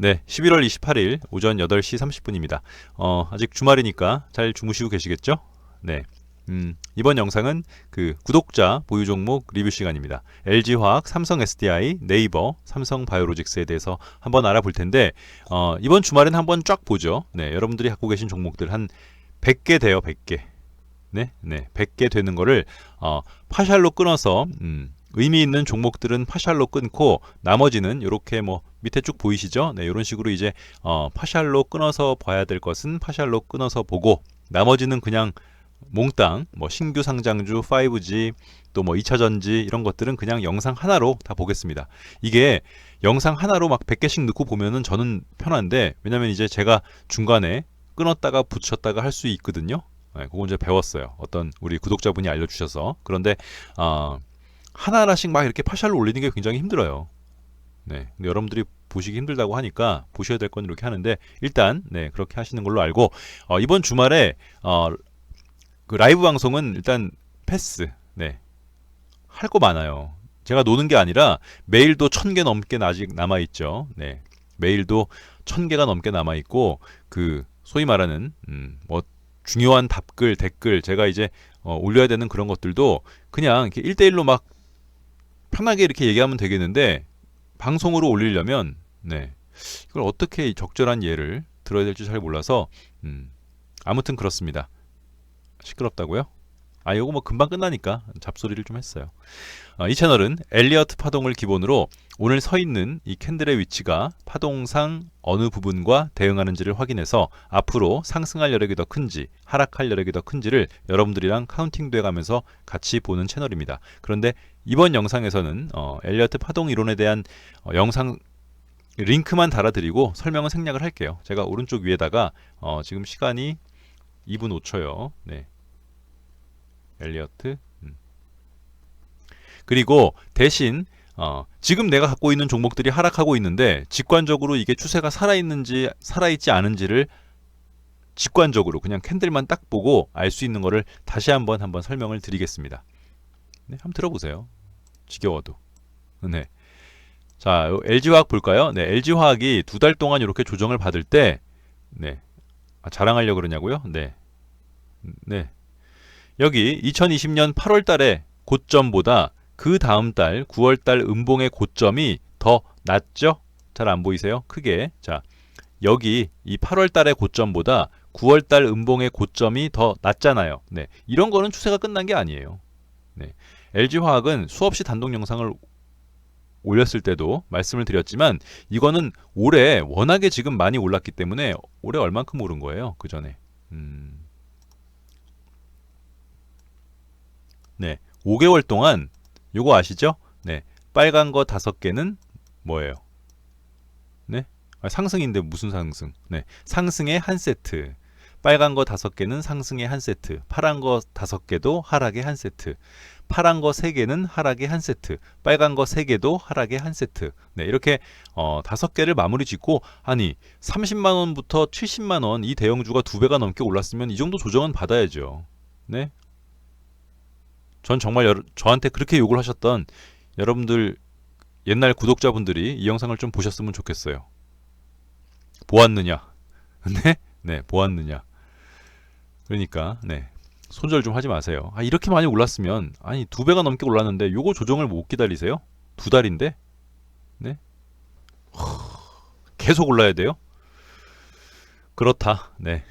네, 11월 28일 오전 8시 30분입니다. 어, 아직 주말이니까 잘 주무시고 계시겠죠? 네. 음, 이번 영상은 그 구독자 보유 종목 리뷰 시간입니다. LG화학, 삼성 SDI, 네이버, 삼성 바이오로직스에 대해서 한번 알아볼 텐데 어, 이번 주말엔 한번 쫙 보죠. 네, 여러분들이 갖고 계신 종목들 한 100개 돼요, 100개. 네, 네, 100개 되는 거를 어, 파샬로 끊어서 음, 의미 있는 종목들은 파샬로 끊고 나머지는 이렇게 뭐 밑에 쭉 보이시죠? 네, 이런 식으로 이제 어, 파샬로 끊어서 봐야 될 것은 파샬로 끊어서 보고 나머지는 그냥 몽땅 뭐 신규 상장주 5G 또 뭐 2차 전지 이런 것들은 그냥 영상 하나로 다 보겠습니다. 이게 영상 하나로 막 100개씩 넣고 보면은 저는 편한데 왜냐면 이제 제가 중간에 끊었다가 붙였다가 할 수 있거든요. 네, 그거 이제 배웠어요. 어떤 우리 구독자분이 알려주셔서 그런데 어, 하나하나씩 막 이렇게 파샬로 올리는 게 굉장히 힘들어요. 네, 여러분들이 보시기 힘들다고 하니까 보셔야 될 건 이렇게 하는데 일단 네 그렇게 하시는 걸로 알고 어, 이번 주말에 어, 그 라이브 방송은 일단 패스. 네. 할 거 많아요. 제가 노는 게 아니라 메일도 천 개 넘게 아직 남아 있죠. 네. 메일도 천 개가 넘게 남아 있고 그 소위 말하는 음, 뭐 중요한 답글, 댓글 제가 이제 어, 올려야 되는 그런 것들도 그냥 이렇게 1대1로 막 편하게 이렇게 얘기하면 되겠는데 방송으로 올리려면 네. 이걸 어떻게 적절한 예를 들어야 될지 잘 몰라서 음, 아무튼 그렇습니다. 시끄럽다고요? 아, 이거 뭐 금방 끝나니까 잡소리를 좀 했어요. 어, 이 채널은 엘리어트 파동을 기본으로 오늘 서 있는 이 캔들의 위치가 파동상 어느 부분과 대응하는지를 확인해서 앞으로 상승할 여력이 더 큰지 하락할 여력이 더 큰지를 여러분들이랑 카운팅돼 가면서 같이 보는 채널입니다. 그런데 이번 영상에서는 어, 엘리어트 파동 이론에 대한 어, 영상 링크만 달아드리고 설명은 생략을 할게요. 제가 오른쪽 위에다가 어, 지금 시간이 2분 5초요. 네. 엘리어트. 음. 그리고 대신 어, 지금 내가 갖고 있는 종목들이 하락하고 있는데 직관적으로 이게 추세가 살아있는지 살아있지 않은지를 직관적으로 그냥 캔들만 딱 보고 알 수 있는 거를 다시 한번 한번 설명을 드리겠습니다. 네, 한번 들어보세요. 지겨워도. 네. 자, LG화학 볼까요? 네, LG화학이 두 달 동안 이렇게 조정을 받을 때, 네, 아, 자랑하려고 그러냐고요? 네. 네. 여기 2020년 8월 달에 고점보다 그 다음 달 9월 달 음봉의 고점이 더 낮죠? 잘 안 보이세요? 크게. 자, 여기 이 8월 달의 고점보다 9월 달 음봉의 고점이 더 낮잖아요. 네. 이런 거는 추세가 끝난 게 아니에요. 네. LG화학은 수없이 단독 영상을 올렸을 때도 말씀을 드렸지만 이거는 올해 워낙에 지금 많이 올랐기 때문에 올해 얼만큼 오른 거예요. 그 전에. 음. 네. 5개월 동안 요거 아시죠? 네. 빨간 거 다섯 개는 뭐예요? 네. 아, 상승인데 무슨 상승? 네. 상승의 한 세트. 빨간 거 다섯 개는 상승의 한 세트. 파란 거 다섯 개도 하락의 한 세트. 파란 거 3개는 하락의 한 세트, 빨간 거 3개도 하락의 한 세트. 네, 이렇게 어, 5개를 마무리 짓고 아니 30만 원부터 70만 원 이 대형주가 두 배가 넘게 올랐으면 이 정도 조정은 받아야죠. 네. 전 정말 여러, 저한테 그렇게 욕을 하셨던 여러분들 옛날 구독자분들이 이 영상을 좀 보셨으면 좋겠어요. 보았느냐? 네? 네, 보았느냐? 그러니까 네. 손절 좀 하지 마세요. 아, 이렇게 많이 올랐으면 아니 두 배가 넘게 올랐는데 요거 조정을 못 기다리세요? 두 달인데? 네? 계속 올라야 돼요? 그렇다. 네.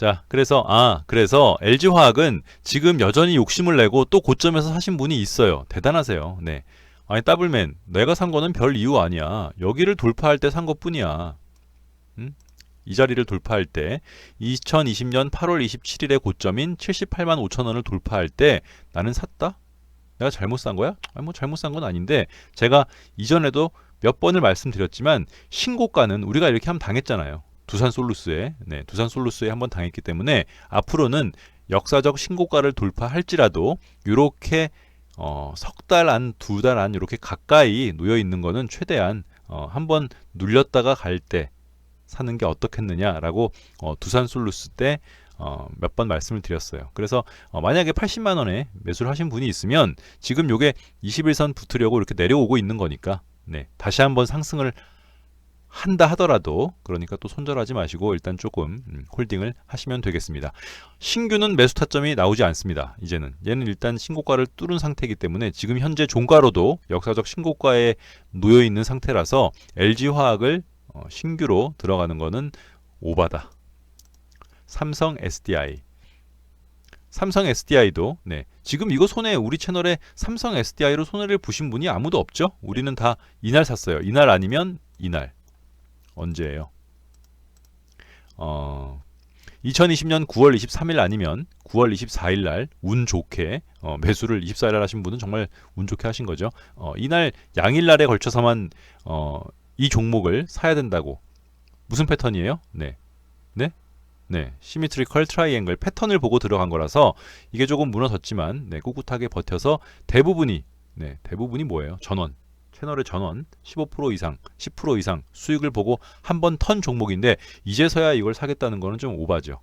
자, 그래서 아, 그래서 LG 화학은 지금 여전히 욕심을 내고 또 고점에서 사신 분이 있어요. 대단하세요. 네. 아니 더블맨, 내가 산 거는 별 이유 아니야. 여기를 돌파할 때 산 것뿐이야. 음? 이 자리를 돌파할 때 2020년 8월 27일의 고점인 78만 5천 원을 돌파할 때 나는 샀다? 내가 잘못 산 거야? 아니 뭐 잘못 산 건 아닌데 제가 이전에도 몇 번을 말씀드렸지만 신고가는 우리가 이렇게 하면 당했잖아요. 두산 솔루스에 네, 두산 솔루스에 한번 당했기 때문에 앞으로는 역사적 신고가를 돌파할지라도 이렇게 어, 석 달 안, 두 달 안 이렇게 가까이 놓여 있는 거는 최대한 어, 한번 눌렸다가 갈 때 사는 게 어떻겠느냐라고 어, 두산 솔루스 때 어, 몇 번 말씀을 드렸어요. 그래서 어, 만약에 80만 원에 매수를 하신 분이 있으면 지금 요게 21선 붙으려고 이렇게 내려오고 있는 거니까 네, 다시 한번 상승을 한다 하더라도 그러니까 또 손절하지 마시고 일단 조금 음, 홀딩을 하시면 되겠습니다. 신규는 매수 타점이 나오지 않습니다. 이제는 얘는 일단 신고가를 뚫은 상태이기 때문에 지금 현재 종가로도 역사적 신고가에 놓여 있는 상태라서 LG 화학을 어, 신규로 들어가는 거는 오바다. 삼성 SDI 삼성 SDI도 네 지금 이거 손에 우리 채널에 삼성 SDI로 손해를 보신 분이 아무도 없죠? 우리는 다 이날 샀어요. 이날 아니면 이날 언제예요? 어 2020년 9월 23일 아니면 9월 24일 날 운 좋게 어, 매수를 24일 날 하신 분은 정말 운 좋게 하신 거죠. 어, 이날 양일 날에 걸쳐서만 어, 이 종목을 사야 된다고 무슨 패턴이에요? 네. 네? 네, 시미트리컬 트라이앵글 패턴을 보고 들어간 거라서 이게 조금 무너졌지만 네, 꿋꿋하게 버텨서 대부분이 네, 대부분이 뭐예요? 전원. 채널의 전원 15% 이상, 10% 이상 수익을 보고 한 번 턴 종목인데 이제서야 이걸 사겠다는 거는 좀 오바죠.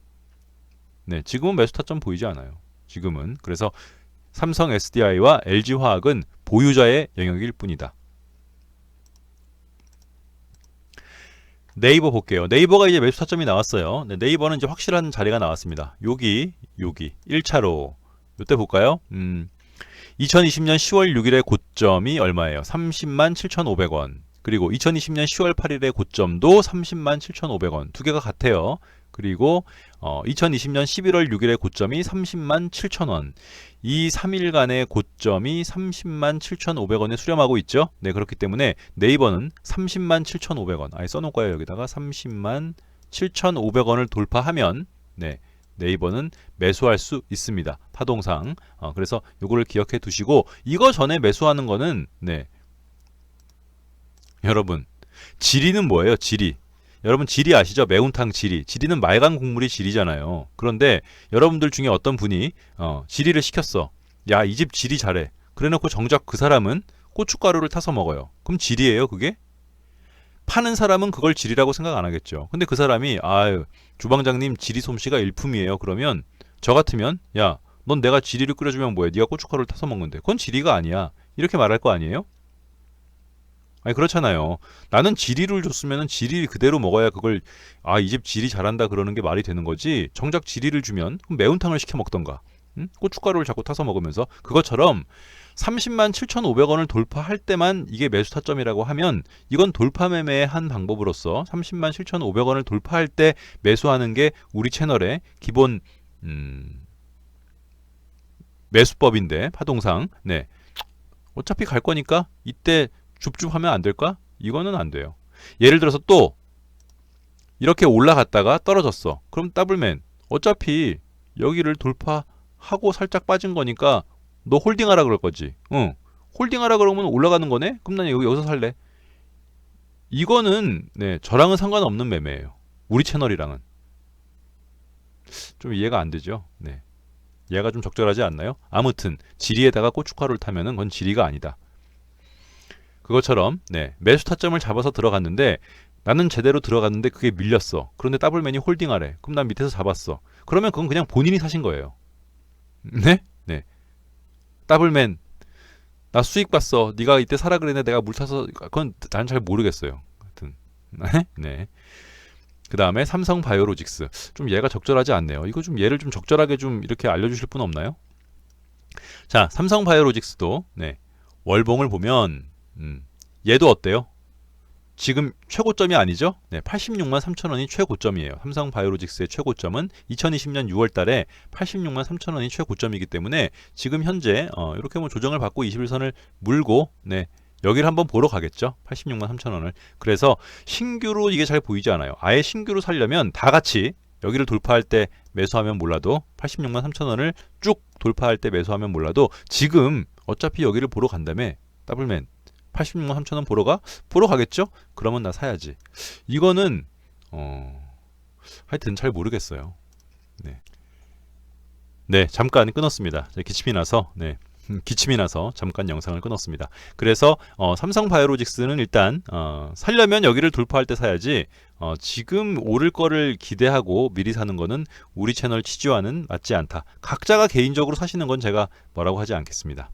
네, 지금은 매수 타점 보이지 않아요. 지금은 그래서 삼성 SDI와 LG 화학은 보유자의 영역일 뿐이다. 네이버 볼게요. 네이버가 이제 매수 타점이 나왔어요. 네, 네이버는 이제 확실한 자리가 나왔습니다. 여기, 여기 1차로 이때 볼까요? 음, 2020년 10월 6일의 고점이 얼마예요? 30만 7,500원. 그리고 2020년 10월 8일의 고점도 30만 7,500원. 두 개가 같아요. 그리고 어, 2020년 11월 6일의 고점이 30만 7천원. 이 3일간의 고점이 30만 7,500원에 수렴하고 있죠. 네, 그렇기 때문에 네이버는 30만 7,500원. 아예 써놓을 거예요. 여기다가 30만 7,500원을 돌파하면 네, 네이버는 매수할 수 있습니다. 파동상. 어, 그래서 요거를 기억해 두시고 이거 전에 매수하는 거는 네. 여러분, 지리는 뭐예요? 지리. 여러분 지리 아시죠? 매운탕 지리. 지리는 맑은 국물이 지리잖아요. 그런데 여러분들 중에 어떤 분이 어, 지리를 시켰어. 야, 이 집 지리 잘해. 그래놓고 정작 그 사람은 고춧가루를 타서 먹어요. 그럼 지리예요, 그게? 파는 사람은 그걸 지리라고 생각 안 하겠죠. 근데 그 사람이 아유 주방장님 지리 솜씨가 일품이에요. 그러면 저 같으면 야, 넌 내가 지리를 끓여주면 뭐해? 네가 고춧가루를 타서 먹는데 그건 지리가 아니야. 이렇게 말할 거 아니에요? 아니 그렇잖아요. 나는 지리를 줬으면 지리 그대로 먹어야 그걸 아 이 집 지리 잘한다 그러는 게 말이 되는 거지. 정작 지리를 주면 매운탕을 시켜 먹던가. 응? 고춧가루를 자꾸 타서 먹으면서 그것처럼 30만 7,500원을 돌파할 때만 이게 매수 타점이라고 하면 이건 돌파 매매의 한 방법으로서 30만 7,500원을 돌파할 때 매수하는 게 우리 채널의 기본 음, 매수법인데 파동상 네 어차피 갈 거니까 이때 줍줍하면 안 될까? 이거는 안 돼요. 예를 들어서 또 이렇게 올라갔다가 떨어졌어. 그럼 더블맨 어차피 여기를 돌파 하고 살짝 빠진 거니까 너 홀딩하라 그럴 거지. 응. 홀딩하라 그러면 올라가는 거네? 그럼 난 여기 여기서 살래. 이거는 네, 저랑은 상관없는 매매예요. 우리 채널이랑은. 좀 이해가 안 되죠? 네. 얘가 좀 적절하지 않나요? 아무튼 지리에다가 고춧가루를 타면은 그건 지리가 아니다. 그것처럼 네, 매수 타점을 잡아서 들어갔는데 나는 제대로 들어갔는데 그게 밀렸어. 그런데 더블맨이 홀딩하래. 그럼 난 밑에서 잡았어. 그러면 그건 그냥 본인이 사신 거예요. 네? 네. 더블맨 나 수익 봤어. 네가 이때 사라 그랬는데 내가 물 타서 그건 난잘 모르겠어요. 하여튼 네. 네. 그 다음에 삼성 바이오로직스 좀 얘가 적절하지 않네요. 이거 좀 얘를 좀 적절하게 좀 이렇게 알려주실 분 없나요? 자, 삼성 바이오로직스도 네. 월봉을 보면 음, 얘도 어때요? 지금 최고점이 아니죠? 네, 86만 3천 원이 최고점이에요. 삼성 바이오로직스의 최고점은 2020년 6월 달에 86만 3천 원이 최고점이기 때문에 지금 현재 어, 이렇게 뭐 조정을 받고 21선을 물고 네, 여기를 한번 보러 가겠죠. 86만 3천 원을. 그래서 신규로 이게 잘 보이지 않아요. 아예 신규로 살려면 다 같이 여기를 돌파할 때 매수하면 몰라도 86만 3천 원을 쭉 돌파할 때 매수하면 몰라도 지금 어차피 여기를 보러 간다며 더블맨 86만 3천 원 보러 가? 보러 가겠죠? 그러면 나 사야지. 이거는 어 하여튼 잘 모르겠어요. 네. 네, 잠깐 끊었습니다. 기침이 나서 네. 기침이 나서 잠깐 영상을 끊었습니다. 그래서 어, 삼성 바이오로직스는 일단 어, 살려면 여기를 돌파할 때 사야지 어, 지금 오를 거를 기대하고 미리 사는 거는 우리 채널 취지와는 맞지 않다. 각자가 개인적으로 사시는 건 제가 뭐라고 하지 않겠습니다.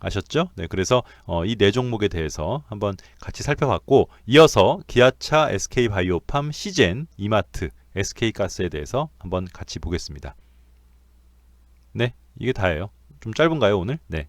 아셨죠? 네, 그래서 어, 이네 종목에 대해서 한번 같이 살펴봤고 이어서 기아차, SK바이오팜, 시젠, 이마트, SK가스에 대해서 한번 같이 보겠습니다. 네, 이게 다예요. 좀 짧은가요, 오늘? 네.